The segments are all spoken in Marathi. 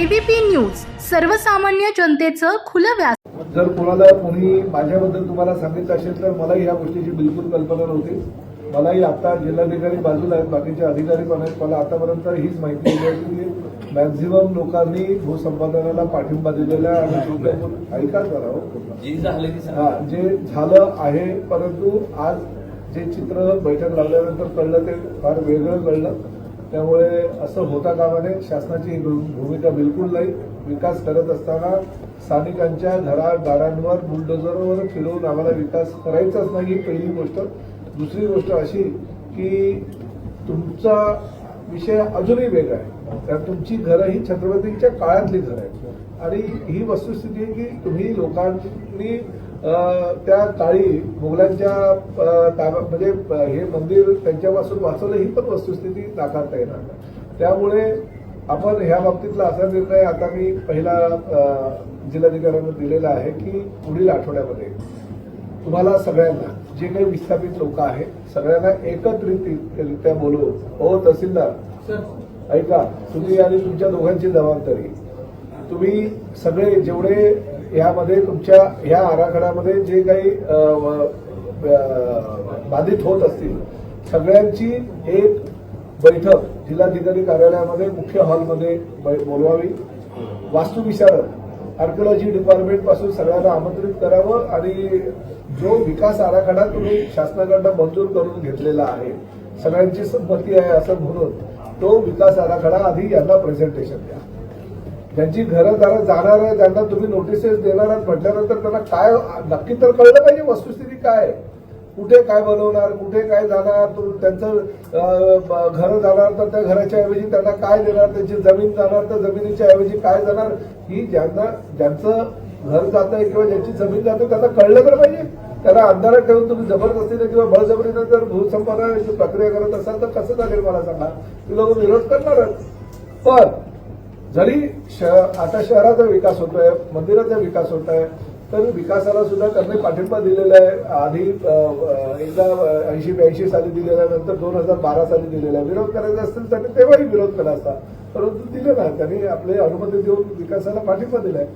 एबीपी न्यूज सर्वसामान्य जनतेचं खुलं व्यास जर कोणाला कोणी माझ्याबद्दल तुम्हाला सांगितलं असेल तर मलाही या गोष्टीची बिलकुल कल्पना नव्हती. मलाही आता जिल्हाधिकारी बाजूला आहेत बाकीचे अधिकारी पण आहेत. मला आतापर्यंत हीच माहिती दिली आहे की मॅक्झिमम लोकांनी भूसंपादनाला पाठिंबा दिलेला आहे. आणि ऐका जरा हो. हा, जे झालं आहे परंतु आज जे चित्र बैठक लागल्यानंतर कळलं ते फार वेगळं कळलं. त्यामुळे असं होता कामा नये शासनाची भू- भूमिका बिलकुल नाही. विकास करत असताना स्थानिकांच्या घरादारांवर बुलडोझरवर फिरवून आम्हाला विकास करायचाच नाही ही पहिली गोष्ट. दुसरी गोष्ट अशी की तुमचा विषय अजूनही वेगळा आहे. कारण तुमची घरं ही छत्रपतींच्या काळातली घरं आहेत. आणि ही वस्तुस्थिती आहे की तुम्ही लोकांनी त्या काळी मुघलांच्या ताब्यात म्हणजे हे मंदिर त्यांच्यापासून वाचवलं ही पण वस्तुस्थिती नाकारता येणार त्यामुळे आपण ह्या बाबतीतला असा निर्णय आता मी पहिला जिल्हाधिकाऱ्यांना दिलेला आहे की पुढील आठवड्यामध्ये तुम्हाला सगळ्यांना जे काही विस्थापित लोक आहेत सगळ्यांना एकत्रितरित्या बोलवून हो तहसीलदार ऐका तुम्ही आणि तुमच्या दोघांची जबाबदारी. तुम्ही सगळे जेवढे यामध्ये तुमच्या ह्या आराखड्यामध्ये जे काही बाधित होत असतील सगळ्यांची एक बैठक जिल्हाधिकारी कार्यालयामध्ये मुख्य हॉलमध्ये बै- बोलवावी. वास्तुविशारद आर्किओलॉजी डिपार्टमेंटपासून सगळ्यांना आमंत्रित करावं आणि जो विकास आराखडा तुम्ही शासनाकडनं मंजूर करून घेतलेला आहे सगळ्यांची संमती आहे असं म्हणून तो विकास आराखडा आधी यांना प्रेझेंटेशन द्या. ज्यांची घरं दारं जाणार आहे त्यांना तुम्ही नोटिसेस देणार आहात म्हटल्यानंतर त्यांना काय नक्की तर कळलं पाहिजे वस्तुस्थिती काय आहे. कुठे काय बनवणार कुठे काय जाणार त्यांचं घरं जाणार तर त्या घराच्या ऐवजी त्यांना काय देणार त्यांची जमीन जाणार तर जमिनीच्या ऐवजी काय जाणार ही ज्यांना ज्यांचं घर जात आहे किंवा ज्यांची जमीन जाते त्यांना कळलं तर पाहिजे. त्याला अंधारात ठेवून तुम्ही जबरदस्तीने किंवा बळजबरीने जर भूसंपादनाची प्रक्रिया करत असाल तर कसं चालेल मला सांगा? ती लोक विरोध करणारच पण जरी शहर आता शहराचा विकास होतोय मंदिराचा विकास होत आहे तर विकासाला सुद्धा त्यांनी पाठिंबा दिलेला आहे. आधी एकदा ऐंशी ब्याऐंशी साली दिलेला आहे नंतर दोन हजार बारा साली दिलेला आहे विरोध करायचा असतील त्यांनी तेव्हाही विरोध केला असता. परंतु दिले ना त्यांनी आपले अनुमती देऊन विकासाला पाठिंबा दिलाय.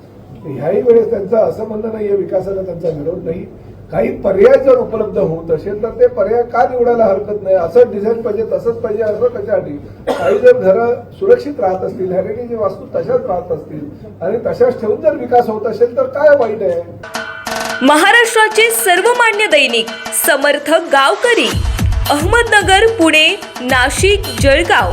ह्याही वेळेस त्यांचं असं म्हणणं नाहीये विकासाला त्यांचा विरोध नाही. काही पर्याय जर उपलब्ध होत असेल तर ते पर्याय का निवडायला हरकत नाही? असं डिझाईन पाहिजे तसंच पाहिजे असं कशासाठी? काही जर घरं सुरक्षित राहत असतील जी वास्तू तशाच राहत असतील आणि तशाच ठेवून जर विकास होत असेल तर काय वाईट आहे? महाराष्ट्राचे सर्वमान्य दैनिक समर्थ गावकरी अहमदनगर पुणे नाशिक जळगाव.